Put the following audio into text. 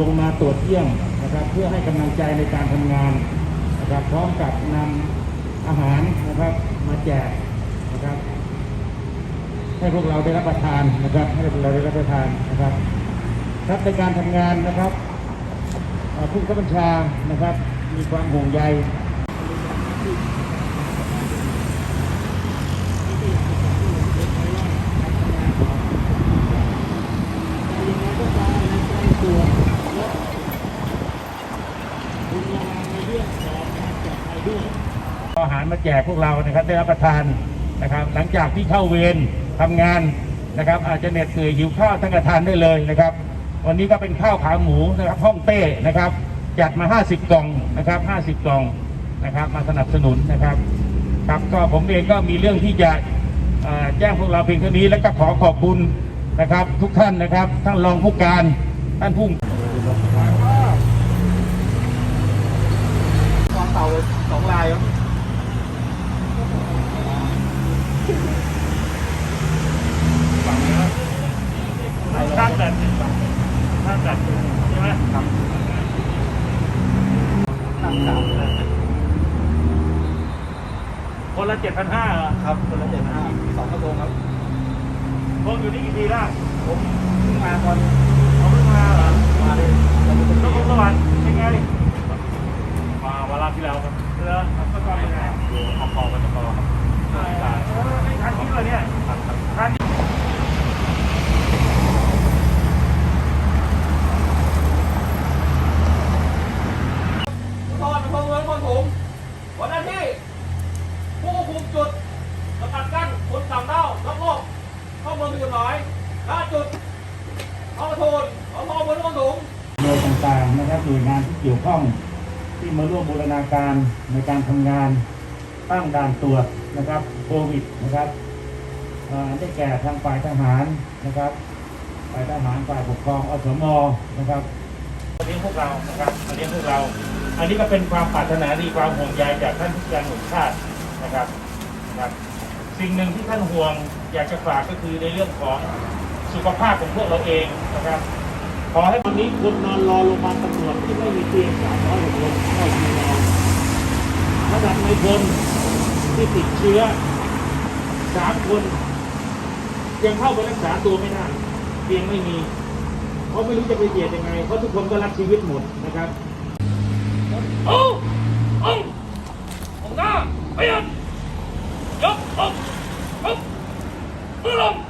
ลงมาตรวจเยี่ยมนะครับ เพื่อให้กำลังใจในการทำงานนะครับ พร้อมกับนำอาหารนะครับมาแจกนะครับ ให้พวกเราได้รับประทานนะครับ ให้พวกเราได้รับประทานนะครับครับในการทำงานนะครับผู้ข้าบัญชานะครับ มีความห่วงใย อาหารมาแจกพวกเรานะครับได้รับประทานนะครับ หลังจากที่เข้าเวรทำงานนะครับ อาจจะเหน็ดเหนื่อยหิวข้าวทั้งกระทานได้เลยนะครับ วันนี้ก็เป็นข้าวขาหมูนะครับห้องเต้นะครับจัดมา 50 กล่องนะครับ 50 กล่องนะครับ มาสนับสนุนนะครับครับก็ผมเองก็มีเรื่องที่จะแจ้งพวกเราเพียงเท่านี้ แล้วก็ขอขอบคุณนะครับ ทุกท่านนะครับท่านรองผู้การท่านผู้ วางเต่าสองลายครับ ชาติแบบชาติแบบใช่ไหมครับตั้งสามเลยคนละเจ็ดพันห้าเหรอครับ คนละเจ็ดพันห้าสองกระทงครับพวกอยู่นี่กี่ปีล้วผมเพิ่งมาก่อนเขาเพิ่งมาเหรอ มาเลยแล้วคุณสวัสดิ์เป็นไงมาวันละที่แล้วครับเออก็ตอนเป็นไงอยู่ออกกองกันตลอครับเออไม่ทันที่เลยเนี่ยทันตอนพงเงินคนถุงวันนั้นที่ผู้คุม จุดสกัดกั้นคนต่างด้าวนอกโลกเข้าเมืองผิดกฎหมายล่าจุดเอาโทนเอาทองบนคนถุงโดยต่างๆนะครับหน่วยงานที่เกี่ยวข้องที่มาร่วมบูรณาการในการทำงานตั้งด่านตรวจนะครับโควิดนะครับเอ่อได้แก่ทางฝ่ายทหารนะครับฝ่ายทหารฝ่ายปกครองอสมนะครับมาเลี้ยงพวกเรานะครับมาเลี้ยงพวกเรา อันนี้ก็เป็นความปรารถนาดีความห่วงใยจากท่านผู้การหน่วยชาตินะครับนะ ครับสิ่งหนึ่งที่ท่านห่วงอยากจะฝากก็คือในเรื่องของสุขภาพของพวกเราเองนะครับ ขอให้วันนี้คนนอนรอโรงพยาบาลตำรวจที่ไม่มีเตียงสามร้อยหกลงเข้าคิวนอนระดับในพลที่ติดเชื้อสามคน ยังเข้าไปรักษาตัวไม่ได้เตียงไม่มีเขาไม่รู้จะไปเจียดยังไง เพราะทุกคนก็รักชีวิตหมดนะครับ โอ้โอ้ ข